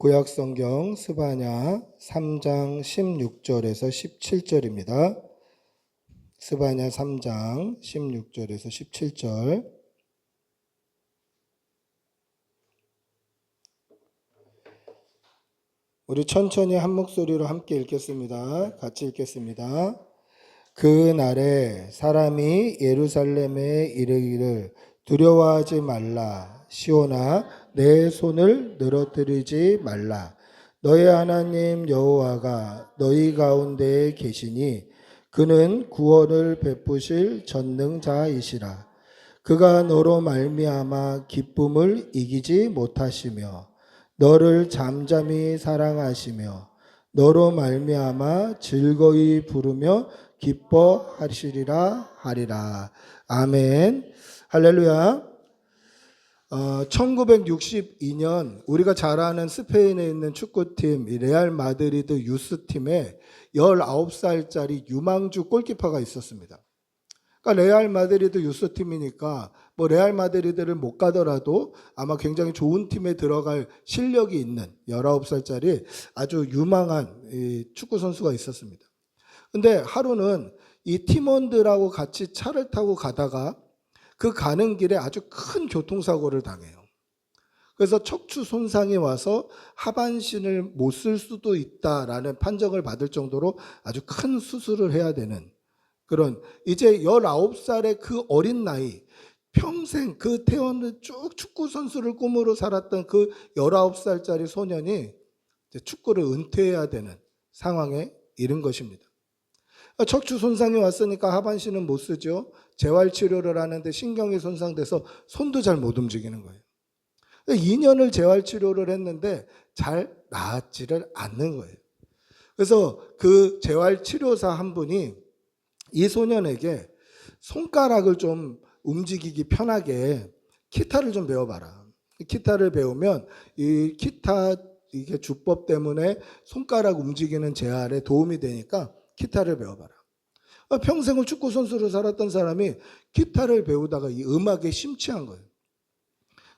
구약성경 스바냐 3장 16절에서 17절입니다. 스바냐 3장 16절에서 17절. 우리 천천히 한 목소리로 함께 읽겠습니다. 같이 읽겠습니다. 그 날에 사람이 예루살렘에 이르기를 두려워하지 말라. 시온아 내 손을 늘어뜨리지 말라. 너의 하나님 여호와가 너희 가운데에 계시니 그는 구원을 베푸실 전능자이시라. 그가 너로 말미암아 기쁨을 이기지 못하시며 너를 잠잠히 사랑하시며 너로 말미암아 즐거이 부르며 기뻐하시리라 하리라. 아멘. 할렐루야. 어, 1962년 우리가 잘 아는 스페인에 있는 축구팀 이 레알 마드리드 유스팀에 19살짜리 유망주 골키퍼가 있었습니다. 그러니까 레알 마드리드 유스팀이니까 뭐 레알 마드리드를 못 가더라도 아마 굉장히 좋은 팀에 들어갈 실력이 있는 19살짜리 아주 유망한 이 축구 선수가 있었습니다. 근데 하루는 이 팀원들하고 같이 차를 타고 가다가 그 가는 길에 아주 큰 교통사고를 당해요. 그래서 척추 손상이 와서 하반신을 못 쓸 수도 있다라는 판정을 받을 정도로 아주 큰 수술을 해야 되는 그런 이제 19살의 그 어린 나이 평생 그 태어난 쭉 축구 선수를 꿈으로 살았던 그 19살짜리 소년이 축구를 은퇴해야 되는 상황에 이른 것입니다. 척추 손상이 왔으니까 하반신은 못 쓰죠. 재활 치료를 하는데 신경이 손상돼서 손도 잘 못 움직이는 거예요. 2년을 재활 치료를 했는데 잘 나았지를 않는 거예요. 그래서 그 재활 치료사 한 분이 이 소년에게 손가락을 좀 움직이기 편하게 기타를 좀 배워봐라. 기타를 배우면 이 기타 이게 주법 때문에 손가락 움직이는 재활에 도움이 되니까 기타를 배워봐라. 평생을 축구 선수로 살았던 사람이 기타를 배우다가 이 음악에 심취한 거예요.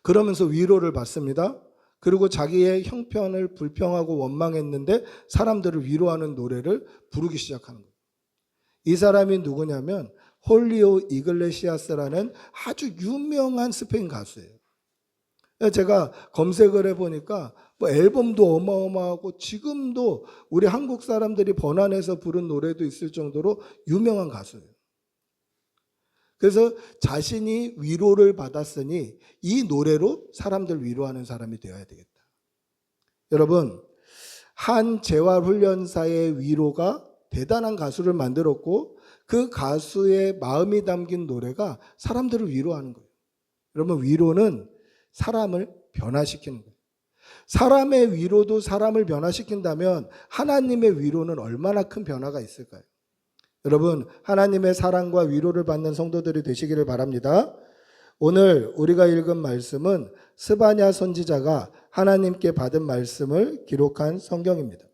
그러면서 위로를 받습니다. 그리고 자기의 형편을 불평하고 원망했는데 사람들을 위로하는 노래를 부르기 시작하는 거예요. 이 사람이 누구냐면 홀리오 이글레시아스라는 아주 유명한 스페인 가수예요. 제가 검색을 해보니까 뭐 앨범도 어마어마하고 지금도 우리 한국 사람들이 번안해서 부른 노래도 있을 정도로 유명한 가수예요. 그래서 자신이 위로를 받았으니 이 노래로 사람들 위로하는 사람이 되어야 되겠다. 여러분, 한 재활훈련사의 위로가 대단한 가수를 만들었고 그 가수의 마음이 담긴 노래가 사람들을 위로하는 거예요. 여러분, 위로는 사람을 변화시키는 거예요. 사람의 위로도 사람을 변화시킨다면 하나님의 위로는 얼마나 큰 변화가 있을까요? 여러분, 하나님의 사랑과 위로를 받는 성도들이 되시기를 바랍니다. 오늘 우리가 읽은 말씀은 스바냐 선지자가 하나님께 받은 말씀을 기록한 성경입니다.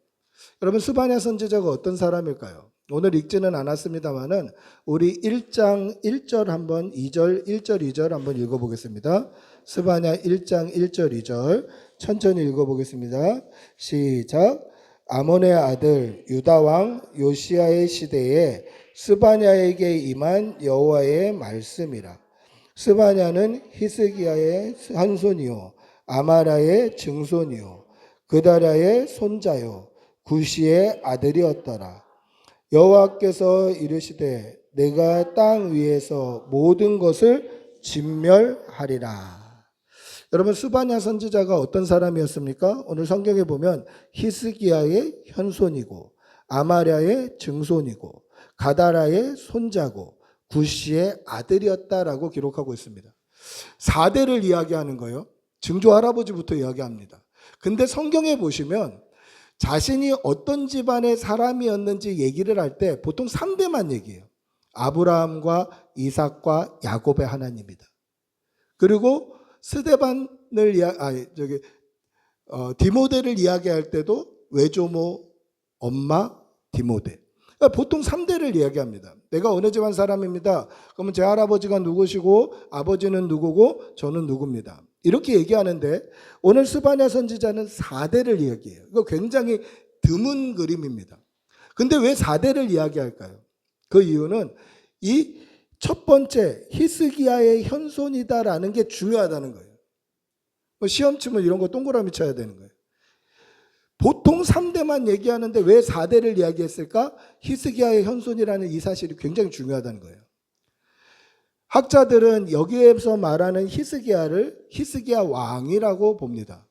여러분, 스바냐 선지자가 어떤 사람일까요? 오늘 읽지는 않았습니다만은 우리 1장 1절 한번 2절 1절 2절 한번 읽어보겠습니다. 스바냐 1장 1절 2절 천천히 읽어보겠습니다. 시작. 아몬의 아들 유다 왕 요시아의 시대에 스바냐에게 임한 여호와의 말씀이라. 스바냐는 히스기야의 한손이요 아마라의 증손이요 그다라의 손자요 구시의 아들이었더라. 여호와께서 이르시되 내가 땅 위에서 모든 것을 진멸하리라. 여러분 스바냐 선지자가 어떤 사람이었습니까? 오늘 성경에 보면 히스기야의 현손이고 아마랴의 증손이고 가다라의 손자고 구시의 아들이었다라고 기록하고 있습니다. 4대를 이야기하는 거예요. 증조 할아버지부터 이야기합니다. 근데 성경에 보시면 자신이 어떤 집안의 사람이었는지 얘기를 할 때 보통 3대만 얘기해요. 아브라함과 이삭과 야곱의 하나님이다. 그리고 스데반을 이야 아 저기 어, 디모데를 이야기할 때도 외조모 엄마 디모데. 그러니까 보통 3대를 이야기합니다. 내가 어느 집안 사람입니다. 그러면 제 할아버지가 누구시고 아버지는 누구고 저는 누굽니다. 이렇게 얘기하는데 오늘 스바냐 선지자는 4대를 이야기해요. 이거 굉장히 드문 그림입니다. 근데 왜 4대를 이야기할까요? 그 이유는 이 첫 번째 히스기야의 현손이다라는 게 중요하다는 거예요. 뭐 시험 치면 이런 거 동그라미 쳐야 되는 거예요. 보통 3대만 얘기하는데 왜 4대를 이야기했을까? 히스기야의 현손이라는 이 사실이 굉장히 중요하다는 거예요. 학자들은 여기에서 말하는 히스기야를 히스기야 왕이라고 봅니다.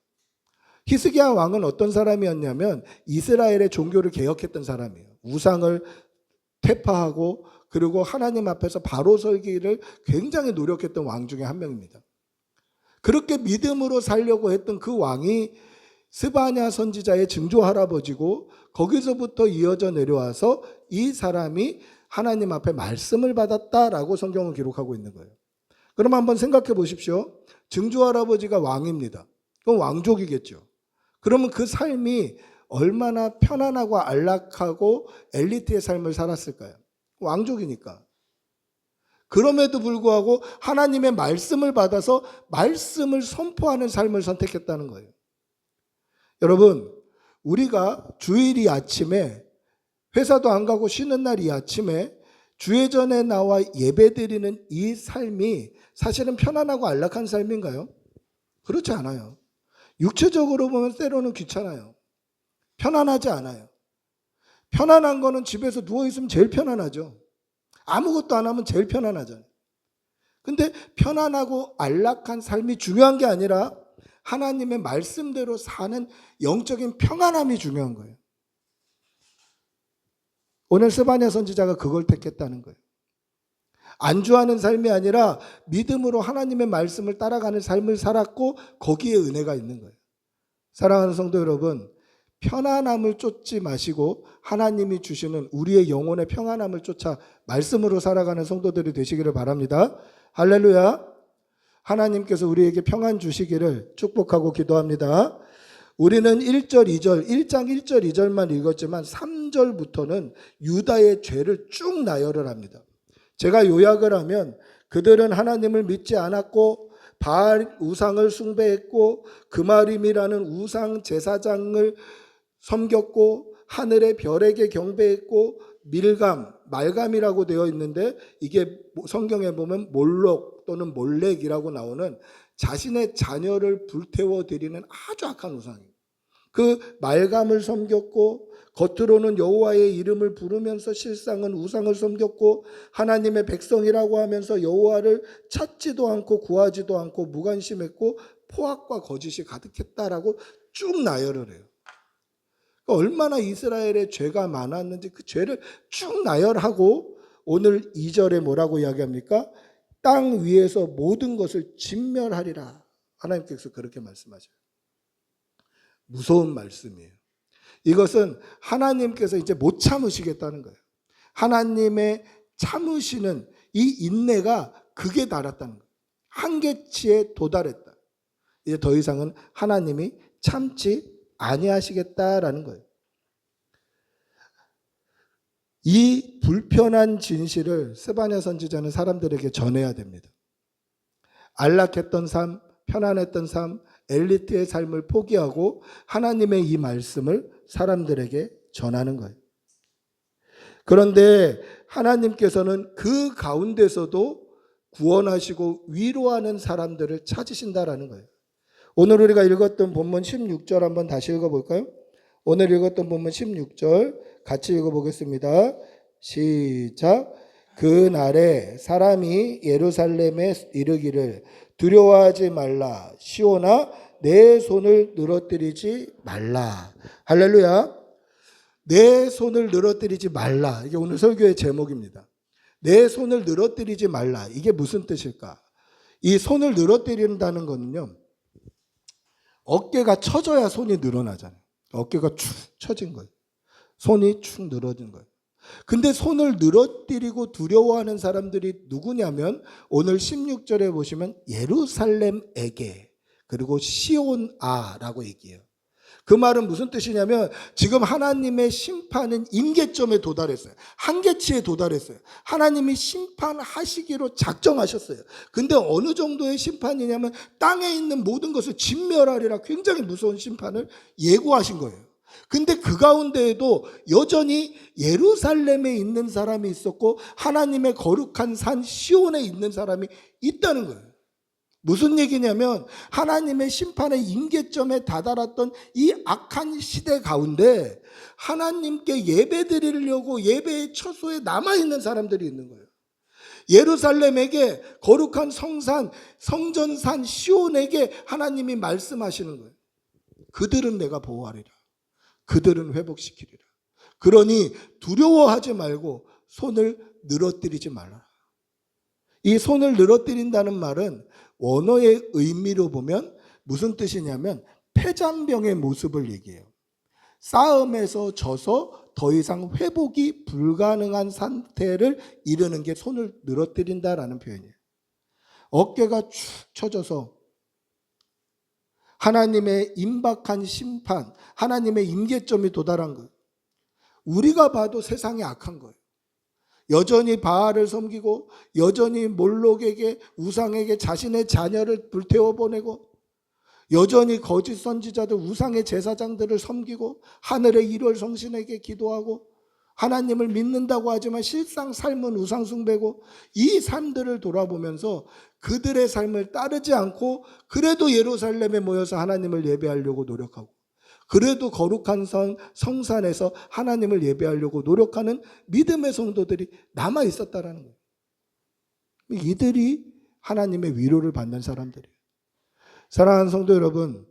히스기야 왕은 어떤 사람이었냐면 이스라엘의 종교를 개혁했던 사람이에요. 우상을 퇴파하고 그리고 하나님 앞에서 바로 설기를 굉장히 노력했던 왕 중에 한 명입니다. 그렇게 믿음으로 살려고 했던 그 왕이 스바냐 선지자의 증조 할아버지고 거기서부터 이어져 내려와서 이 사람이 하나님 앞에 말씀을 받았다라고 성경은 기록하고 있는 거예요. 그럼 한번 생각해 보십시오. 증조 할아버지가 왕입니다. 그럼 왕족이겠죠. 그러면 그 삶이 얼마나 편안하고 안락하고 엘리트의 삶을 살았을까요? 왕족이니까. 그럼에도 불구하고 하나님의 말씀을 받아서 말씀을 선포하는 삶을 선택했다는 거예요. 여러분, 우리가 주일이 아침에 회사도 안 가고 쉬는 날이 아침에 주회전에 나와 예배 드리는 이 삶이 사실은 편안하고 안락한 삶인가요? 그렇지 않아요. 육체적으로 보면 때로는 귀찮아요. 편안하지 않아요. 편안한 거는 집에서 누워있으면 제일 편안하죠. 아무것도 안 하면 제일 편안하잖아요. 근데 편안하고 안락한 삶이 중요한 게 아니라 하나님의 말씀대로 사는 영적인 평안함이 중요한 거예요. 오늘 스바냐 선지자가 그걸 택했다는 거예요. 안주하는 삶이 아니라 믿음으로 하나님의 말씀을 따라가는 삶을 살았고 거기에 은혜가 있는 거예요. 사랑하는 성도 여러분, 편안함을 쫓지 마시고 하나님이 주시는 우리의 영혼의 평안함을 쫓아 말씀으로 살아가는 성도들이 되시기를 바랍니다. 할렐루야. 하나님께서 우리에게 평안 주시기를 축복하고 기도합니다. 우리는 1절, 2절, 1장 1절, 2절만 읽었지만 3절부터는 유다의 죄를 쭉 나열을 합니다. 제가 요약을 하면 그들은 하나님을 믿지 않았고 바알 우상을 숭배했고 그마림이라는 우상 제사장을 섬겼고 하늘의 별에게 경배했고 밀감, 말감이라고 되어 있는데 이게 성경에 보면 몰록 또는 몰렉이라고 나오는 자신의 자녀를 불태워 드리는 아주 악한 우상이에요. 그 말감을 섬겼고 겉으로는 여호와의 이름을 부르면서 실상은 우상을 섬겼고 하나님의 백성이라고 하면서 여호와를 찾지도 않고 구하지도 않고 무관심했고 포악과 거짓이 가득했다라고 쭉 나열을 해요. 그러니까 얼마나 이스라엘의 죄가 많았는지 그 죄를 쭉 나열하고 오늘 2절에 뭐라고 이야기합니까? 땅 위에서 모든 것을 진멸하리라. 하나님께서 그렇게 말씀하셔요. 무서운 말씀이에요. 이것은 하나님께서 이제 못 참으시겠다는 거예요. 하나님의 참으시는 이 인내가 극에 달았다는 거예요. 한계치에 도달했다. 이제 더 이상은 하나님이 참지 아니하시겠다라는 거예요. 이 불편한 진실을 스바냐 선지자는 사람들에게 전해야 됩니다. 안락했던 삶, 편안했던 삶, 엘리트의 삶을 포기하고 하나님의 이 말씀을 사람들에게 전하는 거예요. 그런데 하나님께서는 그 가운데서도 구원하시고 위로하는 사람들을 찾으신다라는 거예요. 오늘 우리가 읽었던 본문 16절 한번 다시 읽어볼까요? 오늘 읽었던 본문 16절 같이 읽어보겠습니다. 시작. 그 날에 사람이 예루살렘에 이르기를 두려워하지 말라. 시오나 내 손을 늘어뜨리지 말라. 할렐루야. 내 손을 늘어뜨리지 말라. 이게 오늘 설교의 제목입니다. 내 손을 늘어뜨리지 말라. 이게 무슨 뜻일까? 이 손을 늘어뜨린다는 거는요. 어깨가 처져야 손이 늘어나잖아요. 어깨가 축 처진 거예요. 손이 축 늘어진 거예요. 근데 손을 늘어뜨리고 두려워하는 사람들이 누구냐면 오늘 16절에 보시면 예루살렘에게 그리고 시온아라고 얘기해요. 그 말은 무슨 뜻이냐면 지금 하나님의 심판은 임계점에 도달했어요. 한계치에 도달했어요. 하나님이 심판하시기로 작정하셨어요. 근데 어느 정도의 심판이냐면 땅에 있는 모든 것을 진멸하리라 굉장히 무서운 심판을 예고하신 거예요. 근데 그 가운데에도 여전히 예루살렘에 있는 사람이 있었고 하나님의 거룩한 산 시온에 있는 사람이 있다는 거예요. 무슨 얘기냐면 하나님의 심판의 임계점에 다다랐던 이 악한 시대 가운데 하나님께 예배 드리려고 예배의 처소에 남아 있는 사람들이 있는 거예요. 예루살렘에게 거룩한 성산 성전산 시온에게 하나님이 말씀하시는 거예요. 그들은 내가 보호하리라. 그들은 회복시키리라. 그러니 두려워하지 말고 손을 늘어뜨리지 말라. 이 손을 늘어뜨린다는 말은 원어의 의미로 보면 무슨 뜻이냐면 폐잔병의 모습을 얘기해요. 싸움에서 져서 더 이상 회복이 불가능한 상태를 이르는 게 손을 늘어뜨린다라는 표현이에요. 어깨가 축 처져서 하나님의 임박한 심판, 하나님의 임계점이 도달한 거예요. 우리가 봐도 세상이 악한 거예요. 여전히 바알을 섬기고 여전히 몰록에게 우상에게 자신의 자녀를 불태워 보내고 여전히 거짓 선지자들 우상의 제사장들을 섬기고 하늘의 일월 성신에게 기도하고 하나님을 믿는다고 하지만 실상 삶은 우상 숭배고 이 삶들을 돌아보면서 그들의 삶을 따르지 않고 그래도 예루살렘에 모여서 하나님을 예배하려고 노력하고 그래도 거룩한 성, 성산에서 하나님을 예배하려고 노력하는 믿음의 성도들이 남아 있었다라는 거예요. 이들이 하나님의 위로를 받는 사람들이에요. 사랑하는 성도 여러분,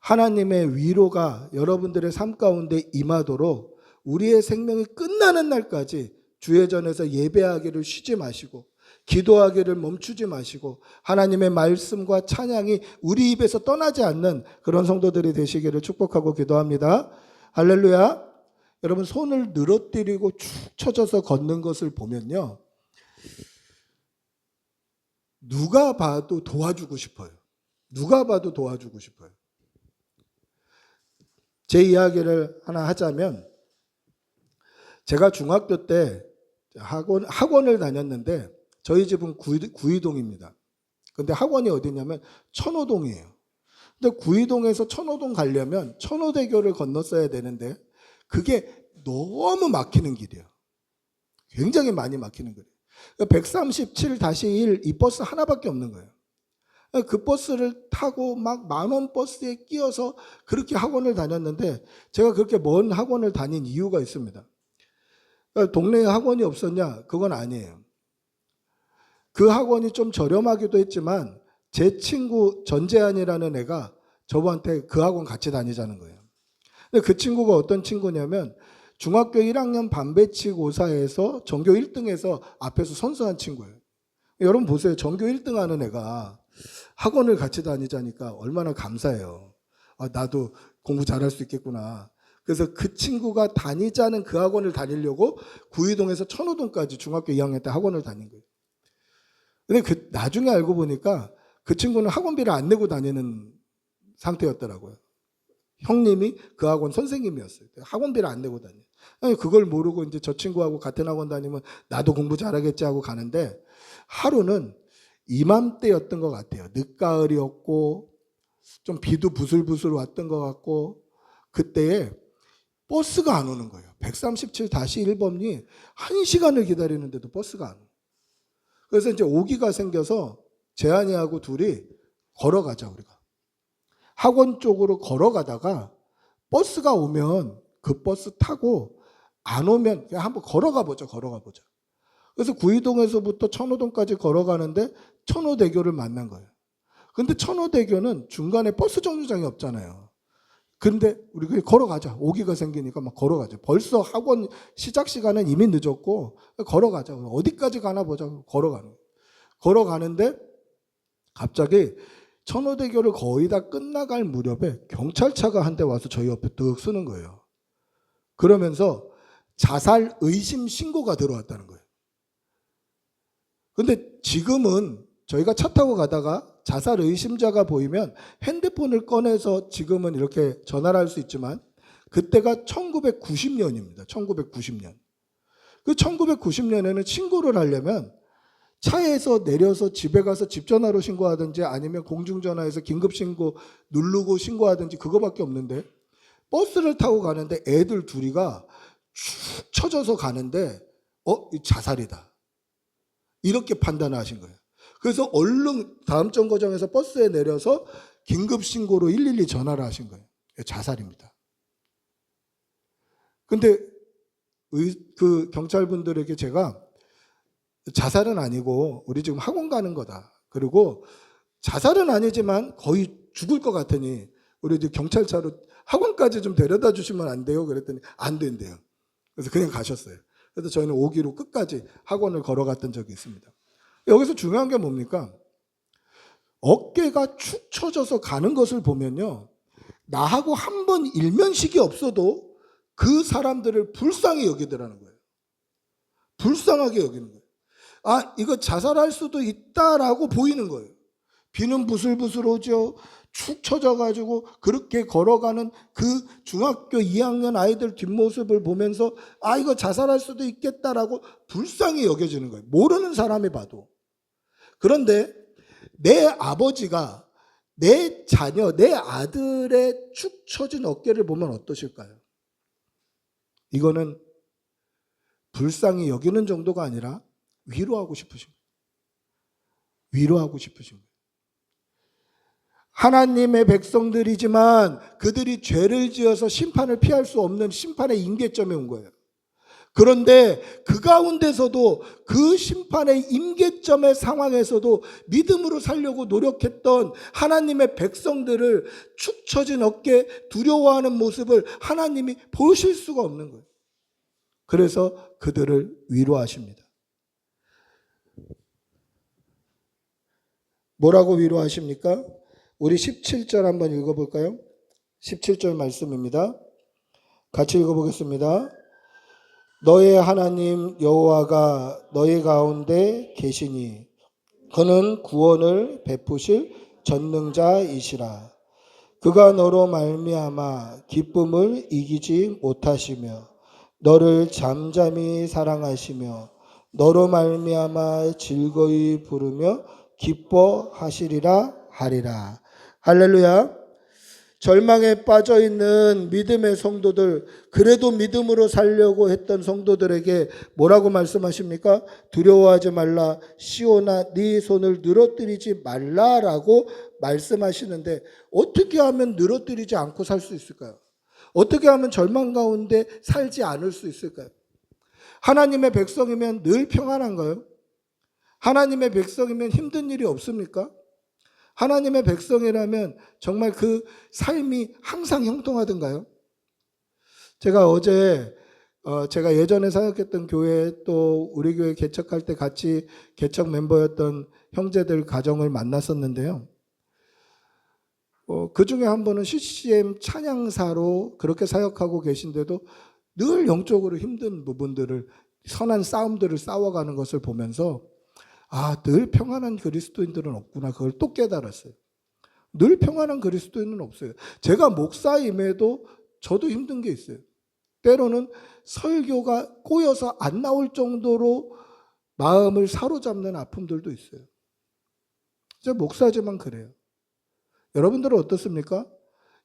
하나님의 위로가 여러분들의 삶 가운데 임하도록 우리의 생명이 끝나는 날까지 주의 전에서 예배하기를 쉬지 마시고 기도하기를 멈추지 마시고 하나님의 말씀과 찬양이 우리 입에서 떠나지 않는 그런 성도들이 되시기를 축복하고 기도합니다. 할렐루야. 여러분 손을 늘어뜨리고 축 처져서 걷는 것을 보면요. 누가 봐도 도와주고 싶어요. 누가 봐도 도와주고 싶어요. 제 이야기를 하나 하자면 제가 중학교 때 학원 학원을 다녔는데 저희 집은 구이, 동입니다 근데 학원이 어디냐면 천호동이에요. 근데 구이동에서 천호동 가려면 천호대교를 건넜어야 되는데 그게 너무 막히는 길이에요. 굉장히 많이 막히는 거예요. 137-1 이 버스 하나밖에 없는 거예요. 그 버스를 타고 막 만원 버스에 끼어서 그렇게 학원을 다녔는데 제가 그렇게 먼 학원을 다닌 이유가 있습니다. 동네에 학원이 없었냐? 그건 아니에요. 그 학원이 좀 저렴하기도 했지만 제 친구 전재한이라는 애가 저한테 그 학원 같이 다니자는 거예요. 근데 그 친구가 어떤 친구냐면 중학교 1학년 반배치 고사에서 전교 1등에서 앞에서 선수한 친구예요. 여러분 보세요. 전교 1등 하는 애가 학원을 같이 다니자니까 얼마나 감사해요. 아, 나도 공부 잘할 수 있겠구나. 그래서 그 친구가 다니자는 그 학원을 다니려고 구이동에서 천호동까지 중학교 2학년 때 학원을 다닌 거예요. 근데 그 나중에 알고 보니까 그 친구는 학원비를 안 내고 다니는 상태였더라고요. 형님이 그 학원 선생님이었어요. 학원비를 안 내고 다녀. 아니, 그걸 모르고 이제 저 친구하고 같은 학원 다니면 나도 공부 잘하겠지 하고 가는데 하루는 이맘때였던 것 같아요. 늦가을이었고 좀 비도 부슬부슬 왔던 것 같고 그때에 버스가 안 오는 거예요. 137-1번이 한 시간을 기다리는데도 버스가 안 오는 그래서 이제 오기가 생겨서 재한이하고 둘이 걸어가자 우리가. 학원 쪽으로 걸어가다가 버스가 오면 그 버스 타고 안 오면 그냥 한번 걸어가 보자, 걸어가 보자. 그래서 구이동에서부터 천호동까지 걸어가는데 천호대교를 만난 거예요. 근데 천호대교는 중간에 버스 정류장이 없잖아요. 근데 우리 걸어가자. 오기가 생기니까 막 걸어가자. 벌써 학원 시작 시간은 이미 늦었고 걸어가자. 어디까지 가나 보자. 걸어가는. 걸어가는데 갑자기 천호대교를 거의 다 끝나갈 무렵에 경찰차가 한 대 와서 저희 옆에 뚝 쓰는 거예요. 그러면서 자살 의심 신고가 들어왔다는 거예요. 근데 지금은 저희가 차 타고 가다가 자살 의심자가 보이면 핸드폰을 꺼내서 지금은 이렇게 전화를 할 수 있지만 그때가 1990년입니다. 1990년. 그 1990년에는 신고를 하려면 차에서 내려서 집에 가서 집 전화로 신고하든지 아니면 공중전화에서 긴급 신고 누르고 신고하든지 그거밖에 없는데 버스를 타고 가는데 애들 둘이가 축 처져서 가는데 어, 이 자살이다. 이렇게 판단하신 거예요. 그래서 얼른 다음 정거장에서 버스에 내려서 긴급 신고로 112 전화를 하신 거예요. 자살입니다. 근데 의- 그 경찰분들에게 제가 자살은 아니고 우리 지금 학원 가는 거다. 그리고 자살은 아니지만 거의 죽을 것 같으니 우리 이제 경찰차로 학원까지 좀 데려다 주시면 안 돼요? 그랬더니 안 된대요. 그래서 그냥 가셨어요. 그래서 저희는 오기로 끝까지 학원을 걸어갔던 적이 있습니다. 여기서 중요한 게 뭡니까? 어깨가 축 처져서 가는 것을 보면요. 나하고 한 번 일면식이 없어도 그 사람들을 불쌍히 여기더라는 거예요. 불쌍하게 여기는 거예요. 아, 이거 자살할 수도 있다라고 보이는 거예요. 비는 부슬부슬 오죠. 축 처져가지고 그렇게 걸어가는 그 중학교 2학년 아이들 뒷모습을 보면서 아, 이거 자살할 수도 있겠다라고 불쌍히 여겨지는 거예요. 모르는 사람이 봐도. 그런데 내 아버지가 내 자녀, 내 아들의 축 처진 어깨를 보면 어떠실까요? 이거는 불쌍히 여기는 정도가 아니라 위로하고 싶으신. 위로하고 싶으신. 하나님의 백성들이지만 그들이 죄를 지어서 심판을 피할 수 없는 심판의 임계점에 온 거예요. 그런데 그 가운데서도 그 심판의 임계점의 상황에서도 믿음으로 살려고 노력했던 하나님의 백성들을 축 처진 어깨 두려워하는 모습을 하나님이 보실 수가 없는 거예요. 그래서 그들을 위로하십니다. 뭐라고 위로하십니까? 우리 17절 한번 읽어볼까요? 17절 말씀입니다. 같이 읽어보겠습니다. 너의 하나님 여호와가 너희 가운데 계시니 그는 구원을 베푸실 전능자이시라. 그가 너로 말미암아 기쁨을 이기지 못하시며 너를 잠잠히 사랑하시며 너로 말미암아 즐거이 부르며 기뻐하시리라 하리라. 할렐루야. 절망에 빠져 있는 믿음의 성도들, 그래도 믿음으로 살려고 했던 성도들에게 뭐라고 말씀하십니까? 두려워하지 말라. 시오나 네 손을 늘어뜨리지 말라라고 말씀하시는데 어떻게 하면 늘어뜨리지 않고 살 수 있을까요? 어떻게 하면 절망 가운데 살지 않을 수 있을까요? 하나님의 백성이면 늘 평안한가요? 하나님의 백성이면 힘든 일이 없습니까? 하나님의 백성이라면 정말 그 삶이 항상 형통하던가요? 제가 어제 어 제가 예전에 사역했던 교회 또 우리 교회 개척할 때 같이 개척 멤버였던 형제들 가정을 만났었는데요. 어, 그 중에 한 분은 CCM 찬양사로 그렇게 사역하고 계신데도 늘 영적으로 힘든 부분들을 선한 싸움들을 싸워가는 것을 보면서 아, 늘 평안한 그리스도인들은 없구나. 그걸 또 깨달았어요. 늘 평안한 그리스도인은 없어요. 제가 목사임에도 저도 힘든 게 있어요. 때로는 설교가 꼬여서 안 나올 정도로 마음을 사로잡는 아픔들도 있어요. 제가 목사지만 그래요. 여러분들은 어떻습니까?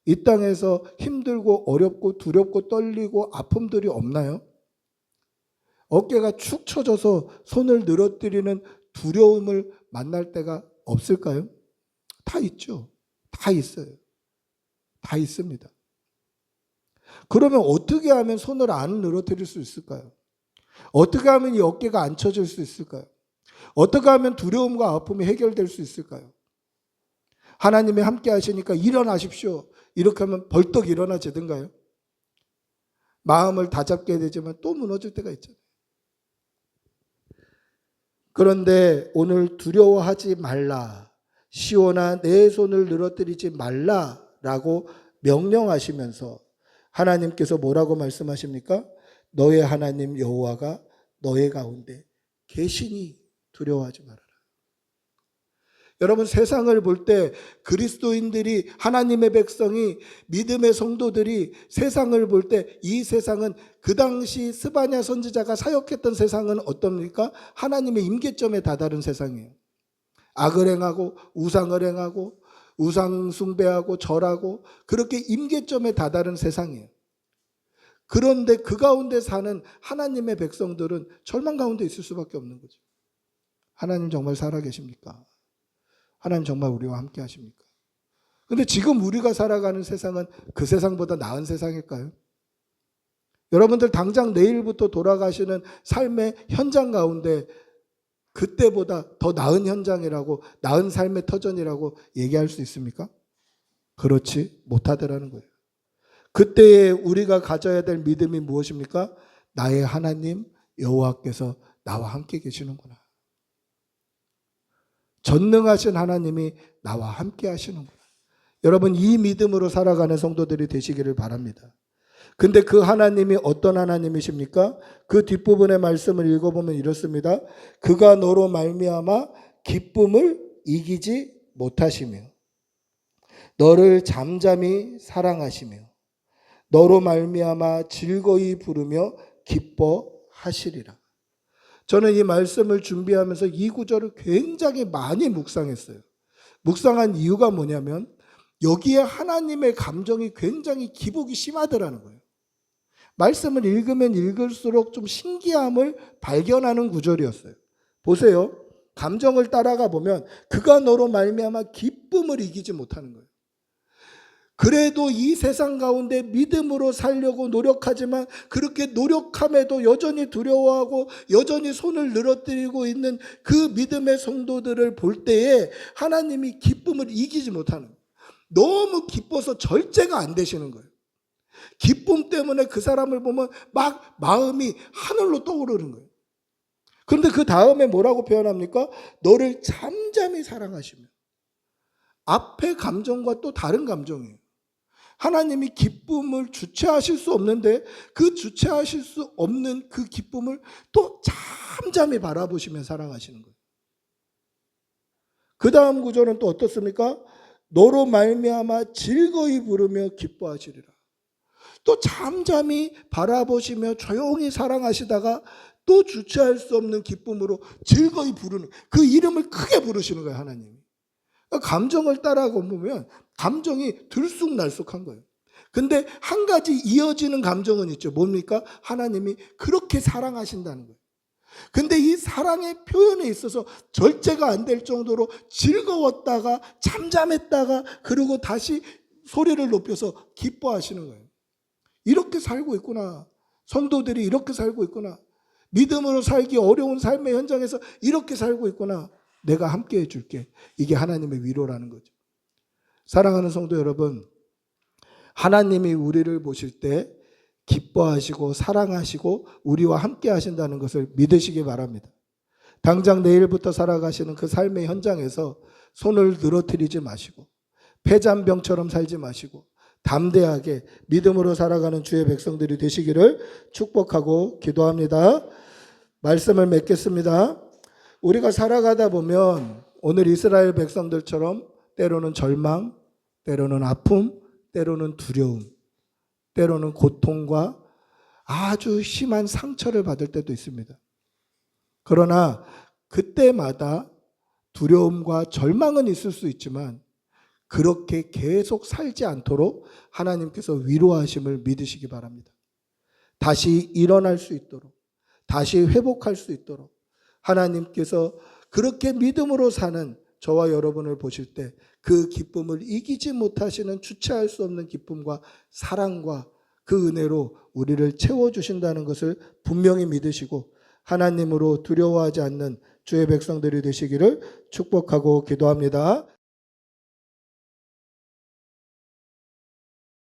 이 땅에서 힘들고 어렵고 두렵고 떨리고 아픔들이 없나요? 어깨가 축 처져서 손을 늘어뜨리는 두려움을 만날 때가 없을까요? 다 있죠. 다 있어요. 다 있습니다. 그러면 어떻게 하면 손을 안 늘어뜨릴 수 있을까요? 어떻게 하면 이 어깨가 안 처질 수 있을까요? 어떻게 하면 두려움과 아픔이 해결될 수 있을까요? 하나님이 함께 하시니까 일어나십시오. 이렇게 하면 벌떡 일어나지든가요? 마음을 다잡게 되지만 또 무너질 때가 있잖아요. 그런데 오늘 두려워하지 말라. 시오나 내 손을 늘어뜨리지 말라라고 명령하시면서 하나님께서 뭐라고 말씀하십니까? 너의 하나님 여호와가 너의 가운데 계시니 두려워하지 말아라. 여러분 세상을 볼 때 그리스도인들이 하나님의 백성이 믿음의 성도들이 세상을 볼 때 이 세상은 그 당시 스바냐 선지자가 사역했던 세상은 어떻습니까? 하나님의 임계점에 다다른 세상이에요. 악을 행하고 우상을 행하고 우상 숭배하고 절하고 그렇게 임계점에 다다른 세상이에요. 그런데 그 가운데 사는 하나님의 백성들은 절망 가운데 있을 수밖에 없는 거죠. 하나님 정말 살아계십니까? 하나님 정말 우리와 함께 하십니까? 근데 지금 우리가 살아가는 세상은 그 세상보다 나은 세상일까요? 여러분들 당장 내일부터 돌아가시는 삶의 현장 가운데 그때보다 더 나은 현장이라고, 나은 삶의 터전이라고 얘기할 수 있습니까? 그렇지 못하더라는 거예요. 그때에 우리가 가져야 될 믿음이 무엇입니까? 나의 하나님 여호와께서 나와 함께 계시는구나. 전능하신 하나님이 나와 함께 하시는구나. 여러분 이 믿음으로 살아가는 성도들이 되시기를 바랍니다. 근데 그 하나님이 어떤 하나님이십니까? 그 뒷부분의 말씀을 읽어보면 이렇습니다. 그가 너로 말미암아 기쁨을 이기지 못하시며 너를 잠잠히 사랑하시며 너로 말미암아 즐거이 부르며 기뻐하시리라. 저는 이 말씀을 준비하면서 이 구절을 굉장히 많이 묵상했어요. 묵상한 이유가 뭐냐면 여기에 하나님의 감정이 굉장히 기복이 심하더라는 거예요. 말씀을 읽으면 읽을수록 좀 신기함을 발견하는 구절이었어요. 보세요. 감정을 따라가 보면 그가 너로 말미암아 기쁨을 이기지 못하는 거예요. 그래도 이 세상 가운데 믿음으로 살려고 노력하지만 그렇게 노력함에도 여전히 두려워하고 여전히 손을 늘어뜨리고 있는 그 믿음의 성도들을 볼 때에 하나님이 기쁨을 이기지 못하는. 너무 기뻐서 절제가 안 되시는 거예요. 기쁨 때문에 그 사람을 보면 막 마음이 하늘로 떠오르는 거예요. 그런데 그 다음에 뭐라고 표현합니까? 너를 잠잠히 사랑하시며. 앞의 감정과 또 다른 감정이에요. 하나님이 기쁨을 주체하실 수 없는데 그 주체하실 수 없는 그 기쁨을 또 잠잠히 바라보시며 사랑하시는 거예요. 그 다음 구절은 또 어떻습니까? 너로 말미암아 즐거이 부르며 기뻐하시리라. 또 잠잠히 바라보시며 조용히 사랑하시다가 또 주체할 수 없는 기쁨으로 즐거이 부르는 그 이름을 크게 부르시는 거예요 하나님이. 그러니까 감정을 따라가 보면 감정이 들쑥날쑥한 거예요. 근데 한 가지 이어지는 감정은 있죠. 뭡니까? 하나님이 그렇게 사랑하신다는 거예요. 근데 이 사랑의 표현에 있어서 절제가 안 될 정도로 즐거웠다가 잠잠했다가 그리고 다시 소리를 높여서 기뻐하시는 거예요. 이렇게 살고 있구나. 성도들이 이렇게 살고 있구나. 믿음으로 살기 어려운 삶의 현장에서 이렇게 살고 있구나. 내가 함께 해줄게. 이게 하나님의 위로라는 거죠. 사랑하는 성도 여러분, 하나님이 우리를 보실 때 기뻐하시고 사랑하시고 우리와 함께 하신다는 것을 믿으시기 바랍니다. 당장 내일부터 살아가시는 그 삶의 현장에서 손을 늘어뜨리지 마시고 폐잔병처럼 살지 마시고 담대하게 믿음으로 살아가는 주의 백성들이 되시기를 축복하고 기도합니다. 말씀을 맺겠습니다. 우리가 살아가다 보면 오늘 이스라엘 백성들처럼 때로는 절망, 때로는 아픔, 때로는 두려움, 때로는 고통과 아주 심한 상처를 받을 때도 있습니다. 그러나 그때마다 두려움과 절망은 있을 수 있지만 그렇게 계속 살지 않도록 하나님께서 위로하심을 믿으시기 바랍니다. 다시 일어날 수 있도록, 다시 회복할 수 있도록 하나님께서 그렇게 믿음으로 사는 저와 여러분을 보실 때 그 기쁨을 이기지 못하시는 주체할 수 없는 기쁨과 사랑과 그 은혜로 우리를 채워주신다는 것을 분명히 믿으시고 하나님으로 두려워하지 않는 주의 백성들이 되시기를 축복하고 기도합니다.